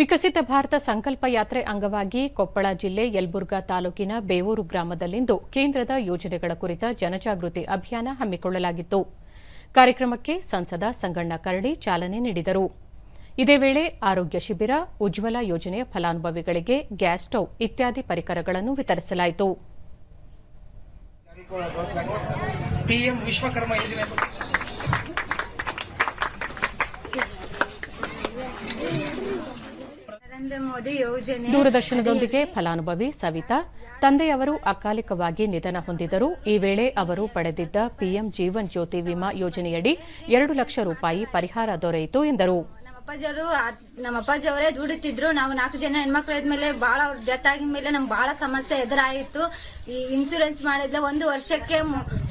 ವಿಕಸಿತ ಭಾರತ ಸಂಕಲ್ಪ ಯಾತ್ರೆ ಅಂಗವಾಗಿ ಕೊಪ್ಪಳ ಜಿಲ್ಲೆ ಯಲ್ಬುರ್ಗಾ ತಾಲೂಕಿನ ಬೇವೂರು ಗ್ರಾಮದಲ್ಲಿಂದು ಕೇಂದ್ರದ ಯೋಜನೆಗಳ ಕುರಿತ ಜನಜಾಗೃತಿ ಅಭಿಯಾನ ಹಮ್ಮಿಕೊಳ್ಳಲಾಗಿತ್ತು. ಕಾರ್ಯಕ್ರಮಕ್ಕೆ ಸಂಸದ ಸಂಗಣ್ಣ ಕರಡಿ ಚಾಲನೆ ನೀಡಿದರು. ಇದೇ ವೇಳೆ ಆರೋಗ್ಯ ಶಿಬಿರ, ಉಜ್ವಲ ಯೋಜನೆಯ ಫಲಾನುಭವಿಗಳಿಗೆ ಗ್ಯಾಸ್ ಸ್ಟೌವ್ ಇತ್ಯಾದಿ ಪರಿಕರಗಳನ್ನು ವಿತರಿಸಲಾಯಿತು ಪಿಎಂ ವಿಶ್ವಕರ್ಮ ಯೋಜನೆ ನರೇಂದ್ರ ಮೋದಿ ಯೋಜನೆ ದೂರದರ್ಶನದೊಂದಿಗೆ ಫಲಾನುಭವಿ ಸವಿತಾ ತಂದೆಯವರು ಅಕಾಲಿಕವಾಗಿ ನಿಧನ ಹೊಂದಿದರು ಈ ವೇಳೆ ಅವರು ಪಡೆದಿದ್ದ ಪಿಎಂ ಜೀವನ್ ಜ್ಯೋತಿ ವಿಮಾ ಯೋಜನೆಯಡಿ ಎರಡು ಲಕ್ಷ ರೂಪಾಯಿ ಪರಿಹಾರ ದೊರೆಯಿತು ಎಂದರು. ಅಪ್ಪಾಜಿಯವರು ನಮ್ಮ ಅಪ್ಪಾಜಿ ಅವರೇ ದುಡಿತಿದ್ರು. ನಾವು ನಾಲ್ಕು ಜನ ಹೆಣ್ಮಕ್ಳು ಇದ್ಮೇಲೆ ಬಹಳ ಅವ್ರ ಡೆತ್ ಆಗಿದ ಮೇಲೆ ನಮ್ಗೆ ಬಹಳ ಸಮಸ್ಯೆ ಎದುರಾಯಿತು. ಈ ಇನ್ಸೂರೆನ್ಸ್ ಮಾಡಿದ್ರೆ ಒಂದು ವರ್ಷಕ್ಕೆ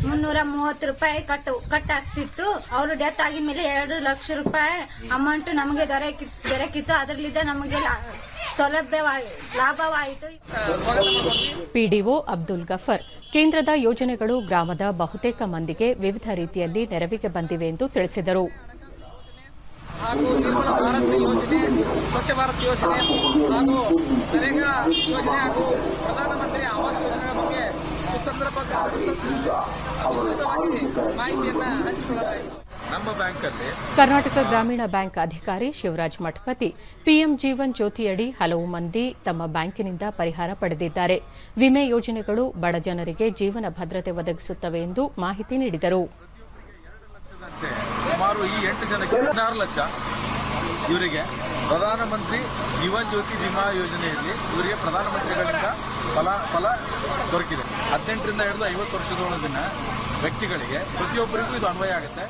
ಮುನ್ನೂರ ಮೂವತ್ತು ರೂಪಾಯಿ ಕಟ್ ಕಟ್ ಆಗ್ತಿತ್ತು ಅವರು ಡೆತ್ ಆಗಿದ ಮೇಲೆ ಎರಡು ಲಕ್ಷ ರೂಪಾಯಿ ಅಮೌಂಟ್ ನಮಗೆ ದೊರಕಿ, ದೊರಕಿತ್ತು. ಅದರಲ್ಲಿದ್ದ ನಮಗೆ ಸೌಲಭ್ಯವಾಗಿ ಲಾಭವಾಯಿತು. ಪಿಡಿಒ ಅಬ್ದುಲ್ ಗಫರ್. ಕೇಂದ್ರದ ಯೋಜನೆಗಳು ಗ್ರಾಮದ ಬಹುತೇಕ ಮಂದಿಗೆ ವಿವಿಧ ರೀತಿಯಲ್ಲಿ ನೆರವಿಗೆ ಬಂದಿವೆ ಎಂದು ತಿಳಿಸಿದರು. ಹಾಗೂ ನಿರ್ಮಲ ಭಾರತ್ ಯೋಜನೆ ಸ್ವಚ್ಛ ಭಾರತ್ ಯೋಜನೆ ಹಾಗೂ ನರೇಗಾ ಯೋಜನೆ ಹಾಗೂ ಪ್ರಧಾನಮಂತ್ರಿ ಆವಾಸ್ ಯೋಜನೆಗಳ ಬಗ್ಗೆ ಸುಸಂದರ್ಭ ವಿಸ್ತೃತವಾಗಿ ಮಾಹಿತಿಯನ್ನು ಹಂಚಿಕೊಳ್ಳಲಾಯಿತು. ನಮ್ಮ ಬ್ಯಾಂಕಲ್ಲಿ ಕರ್ನಾಟಕ ಗ್ರಾಮೀಣ ಬ್ಯಾಂಕ್ ಅಧಿಕಾರಿ ಶಿವರಾಜ್ ಮಠಪತಿ ಪಿಎಂ ಜೀವನ್ ಜ್ಯೋತಿಯಡಿ ಹಲವು ಮಂದಿ ತಮ್ಮ ಬ್ಯಾಂಕಿನಿಂದ ಪರಿಹಾರ ಪಡೆದಿದ್ದಾರೆ. ವಿಮೆ ಯೋಜನೆಗಳು ಬಡ ಜನರಿಗೆ ಜೀವನ ಭದ್ರತೆ ಒದಗಿಸುತ್ತವೆ ಎಂದು ಮಾಹಿತಿ ನೀಡಿದರು. ಸುಮಾರು ಈ ಎಂಟು ಜನಕ್ಕೆ ಹದಿನಾರು ಲಕ್ಷ ಇವರಿಗೆ ಪ್ರಧಾನಮಂತ್ರಿ ಜೀವನ್ ಜ್ಯೋತಿ ವಿಮಾ ಯೋಜನೆಯಲ್ಲಿ ಇವರಿಗೆ ಪ್ರಧಾನಮಂತ್ರಿಗಳಿಂದ ಫಲ ಫಲ ದೊರಕಿದೆ. ಹದಿನೆಂಟರಿಂದ ಹಿಡಿದು ಐವತ್ತು ವರ್ಷದೊಳಗಿನ ವ್ಯಕ್ತಿಗಳಿಗೆ ಪ್ರತಿಯೊಬ್ಬರಿಗೂ ಇದು ಅನ್ವಯ ಆಗುತ್ತೆ.